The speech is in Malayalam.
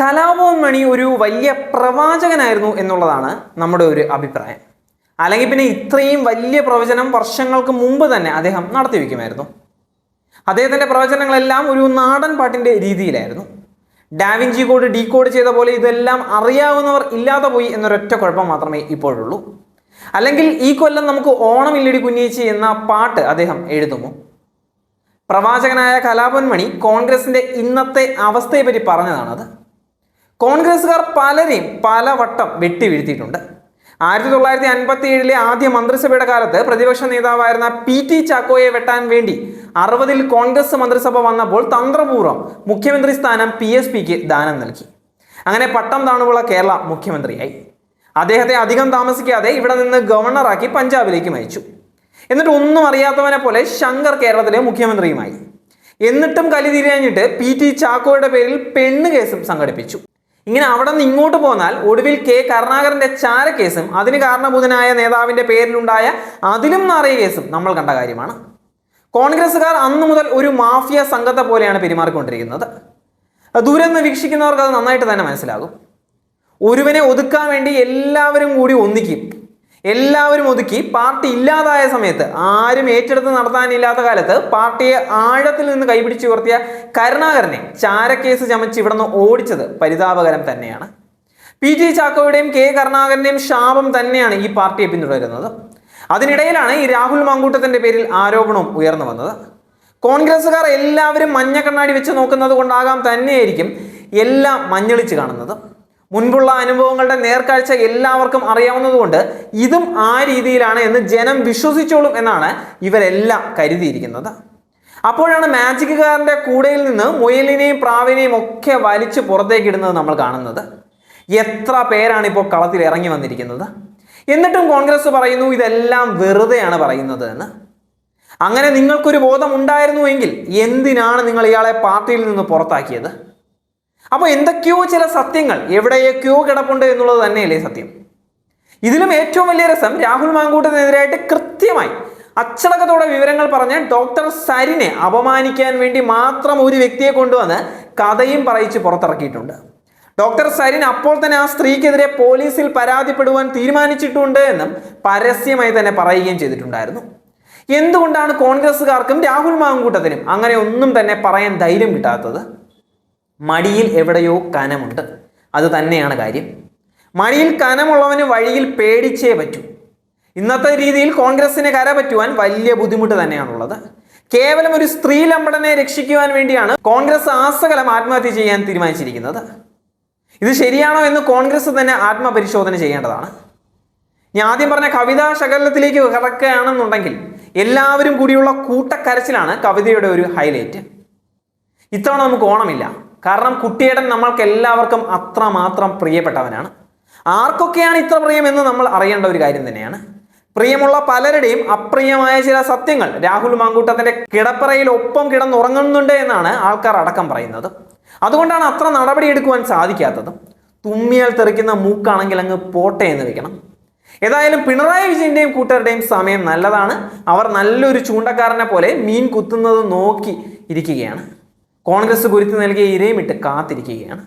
കലാഭവൻ മണി ഒരു വലിയ പ്രവാചകനായിരുന്നു എന്നുള്ളതാണ് നമ്മുടെ ഒരു അഭിപ്രായം. അല്ലെങ്കിൽ പിന്നെ ഇത്രയും വലിയ പ്രവചനം വർഷങ്ങൾക്ക് മുമ്പ് തന്നെ അദ്ദേഹം നടത്തി വയ്ക്കുമായിരുന്നു അദ്ദേഹത്തിന്റെ പ്രവചനങ്ങളെല്ലാം ഒരു നാടൻ പാട്ടിന്റെ രീതിയിലായിരുന്നു. ഡാവിഞ്ചി കോഡ് ഡീകോഡ് ചെയ്ത പോലെ ഇതെല്ലാം അറിയാവുന്നവർ ഇല്ലാതെ പോയി എന്നൊരൊറ്റ കുഴപ്പം മാത്രമേ ഇപ്പോഴുള്ളൂ. അല്ലെങ്കിൽ ഈ കൊല്ലം നമുക്ക് ഓണം ഇല്ലടി കുഞ്ഞേച്ചി എന്ന പാട്ട് അദ്ദേഹം എഴുതുമോ പ്രവാചകനായ കലാപൻ മണി കോൺഗ്രസിന്റെ ഇന്നത്തെ അവസ്ഥയെപ്പറ്റി പറഞ്ഞതാണത്. കോൺഗ്രസ്സുകാർ പലരെയും പലവട്ടം വെട്ടി വീഴ്ത്തിയിട്ടുണ്ട് ആയിരത്തി തൊള്ളായിരത്തി അൻപത്തി ഏഴിലെ ആദ്യ മന്ത്രിസഭയുടെ കാലത്ത് പ്രതിപക്ഷ നേതാവായിരുന്ന പി ടി ചാക്കോയെ വെട്ടാൻ വേണ്ടി അറുപതിൽ കോൺഗ്രസ് മന്ത്രിസഭ വന്നപ്പോൾ തന്ത്രപൂർവം മുഖ്യമന്ത്രി സ്ഥാനം പി എസ് പിക്ക് ദാനം നൽകി. അങ്ങനെ പട്ടം താണുള്ള കേരള മുഖ്യമന്ത്രിയായി. അദ്ദേഹത്തെ അധികം താമസിക്കാതെ ഇവിടെ നിന്ന് ഗവർണറാക്കി പഞ്ചാബിലേക്ക് അയച്ചു എന്നിട്ട് ഒന്നും അറിയാത്തവനെ പോലെ ശങ്കർ കേരളത്തിലെ മുഖ്യമന്ത്രിയുമായി. എന്നിട്ടും കലി തിരിഞ്ഞിട്ട് പി ടി ചാക്കോയുടെ പേരിൽ പെണ്ണ് കേസും സംഘടിപ്പിച്ചു. ഇങ്ങനെ അവിടെ നിന്ന് ഇങ്ങോട്ട് പോന്നാൽ ഒടുവിൽ കെ കരുണാകരന്റെ കേസും അതിന് കാരണഭൂതനായ നേതാവിന്റെ പേരിലുണ്ടായ അതിലും നാറിയ കേസും നമ്മൾ കണ്ട കാര്യമാണ്. കോൺഗ്രസ്സുകാർ അന്നു മുതൽ ഒരു മാഫിയ സംഘത്തെ പോലെയാണ് പെരുമാറിക്കൊണ്ടിരിക്കുന്നത്. ദൂരെ നിന്ന് വീക്ഷിക്കുന്നവർക്ക് അത് നന്നായിട്ട് തന്നെ മനസ്സിലാകും. ഒരുവനെ ഒതുക്കാൻ വേണ്ടി എല്ലാവരും കൂടി ഒന്നിക്കും. എല്ലാവരും ഒതുക്കി പാർട്ടി ഇല്ലാതായ സമയത്ത് ആരും ഏറ്റെടുത്ത് നടത്താനില്ലാത്ത കാലത്ത് പാർട്ടിയെ ആഴത്തിൽ നിന്ന് കൈപിടിച്ച് ഉയർത്തിയ കരുണാകരനെ ചാരക്കേസ് ചമച്ച് ഇവിടുന്ന് ഓടിച്ചത് പരിതാപകരം തന്നെയാണ്. പി ജി ചാക്കോയുടെയും കെ കരുണാകരന്റെയും ശാപം തന്നെയാണ് ഈ പാർട്ടിയെ പിന്തുടരുന്നത്. അതിനിടയിലാണ് ഈ രാഹുൽ മാങ്കൂട്ടത്തിന്റെ പേരിൽ ആരോപണവും ഉയർന്നു വന്നത്. കോൺഗ്രസ്സുകാർ എല്ലാവരും മഞ്ഞ കണ്ണാടി വെച്ച് നോക്കുന്നത് കൊണ്ടാകാം തന്നെയായിരിക്കും എല്ലാം മഞ്ഞളിച്ച് കാണുന്നത്. മുൻപുള്ള അനുഭവങ്ങളുടെ നേർക്കാഴ്ച എല്ലാവർക്കും അറിയാവുന്നതുകൊണ്ട് ഇതും ആ രീതിയിലാണ് എന്ന് ജനം വിശ്വസിച്ചോളും എന്നാണ് ഇവരെല്ലാം കരുതിയിരിക്കുന്നത്. അപ്പോഴാണ് മാജിക്കുകാരന്റെ കൂടയിൽ നിന്ന് മുയലിനെയും പ്രാവിനെയും ഒക്കെ വലിച്ചു പുറത്തേക്ക് ഇടുന്നത് നമ്മൾ കാണുന്നത്. എത്ര പേരാണ് ഇപ്പോൾ കളത്തിൽ ഇറങ്ങി വന്നിരിക്കുന്നത്? എന്നിട്ടും കോൺഗ്രസ് പറയുന്നു ഇതെല്ലാം വെറുതെയാണ് പറയുന്നത് എന്ന്. അങ്ങനെ നിങ്ങൾക്കൊരു ബോധം ഉണ്ടായിരുന്നുവെങ്കിൽ എന്തിനാണ് നിങ്ങൾ ഇയാളെ പാർട്ടിയിൽ നിന്ന് പുറത്താക്കിയത്? അപ്പോൾ എന്തൊക്കെയോ ചില സത്യങ്ങൾ എവിടെയൊക്കെയോ കിടപ്പുണ്ട് എന്നുള്ളത് തന്നെയല്ലേ സത്യം. ഇതിലും ഏറ്റവും വലിയ രസം രാഹുൽ മാങ്കൂട്ടത്തിനെതിരായിട്ട് കൃത്യമായി അച്ചടക്കത്തോടെ വിവരങ്ങൾ പറഞ്ഞ് ഡോക്ടർ സരിനെ അപമാനിക്കാൻ വേണ്ടി മാത്രം ഒരു വ്യക്തിയെ കൊണ്ടുവന്ന് കഥയും പറയിച്ച് പുറത്തിറക്കിയിട്ടുണ്ട്. ഡോക്ടർ സരിൻ അപ്പോൾ തന്നെ ആ സ്ത്രീക്കെതിരെ പോലീസിൽ പരാതിപ്പെടുവാൻ തീരുമാനിച്ചിട്ടുണ്ട് എന്നും പരസ്യമായി തന്നെ പറയുകയും ചെയ്തിട്ടുണ്ടായിരുന്നു. എന്തുകൊണ്ടാണ് കോൺഗ്രസ്സുകാർക്കും രാഹുൽ മാങ്കൂട്ടത്തിനും അങ്ങനെ ഒന്നും തന്നെ പറയാൻ ധൈര്യം കിട്ടാത്തത്? മടിയിൽ എവിടെയോ കനമുണ്ട്. അത് തന്നെയാണ് കാര്യം. മടിയിൽ കനമുള്ളവന് വഴിയിൽ പേടിച്ചേ പറ്റൂ. ഇന്നത്തെ രീതിയിൽ കോൺഗ്രസിന് കരപറ്റുവാൻ വലിയ ബുദ്ധിമുട്ട് തന്നെയാണുള്ളത്. കേവലം ഒരു സ്ത്രീ ലംബടനെ രക്ഷിക്കുവാൻ വേണ്ടിയാണ് കോൺഗ്രസ് ആസകലം ആത്മഹത്യ ചെയ്യാൻ തീരുമാനിച്ചിരിക്കുന്നത്. ഇത് ശരിയാണോ എന്ന് കോൺഗ്രസ് തന്നെ ആത്മപരിശോധന ചെയ്യേണ്ടതാണ്. ഞാൻ ആദ്യം പറഞ്ഞ കവിതാ ശകലത്തിലേക്ക് കിടക്കുകയാണെന്നുണ്ടെങ്കിൽ എല്ലാവരും കൂടിയുള്ള കൂട്ടക്കരച്ചിലാണ് കവിതയുടെ ഒരു ഹൈലൈറ്റ്. ഇത്തവണ നമുക്ക് ഓണമില്ല. കാരണം കുട്ടിയേടൻ നമ്മൾക്ക് എല്ലാവർക്കും അത്രമാത്രം പ്രിയപ്പെട്ടവനാണ്. ആർക്കൊക്കെയാണ് ഇത്ര പ്രിയം എന്ന് നമ്മൾ അറിയേണ്ട ഒരു കാര്യം തന്നെയാണ്. പ്രിയമുള്ള പലരുടെയും അപ്രിയമായ ചില സത്യങ്ങൾ രാഹുൽ മാങ്കൂട്ടത്തിന്റെ കിടപ്പറയിൽ ഒപ്പം കിടന്നുറങ്ങുന്നുണ്ട് എന്നാണ് ആൾക്കാർ അടക്കം പറയുന്നത്. അതുകൊണ്ടാണ് അത്ര നടപടിയെടുക്കുവാൻ സാധിക്കാത്തത്. തുമ്മിയാൽ തെറിക്കുന്ന മൂക്കാണെങ്കിൽ അങ്ങ് പോട്ടെ എന്ന് വെക്കണം. ഏതായാലും പിണറായി വിജയന്റെയും കൂട്ടരുടെയും സമയം നല്ലതാണ്. അവർ നല്ലൊരു ചൂണ്ടക്കാരനെ പോലെ മീൻ കുത്തുന്നത് നോക്കി ഇരിക്കുകയാണ്. കോൺഗ്രസ് ഗുരുത്തി നൽകിയ ഇരയും ഇട്ട് കാത്തിരിക്കുകയാണ്.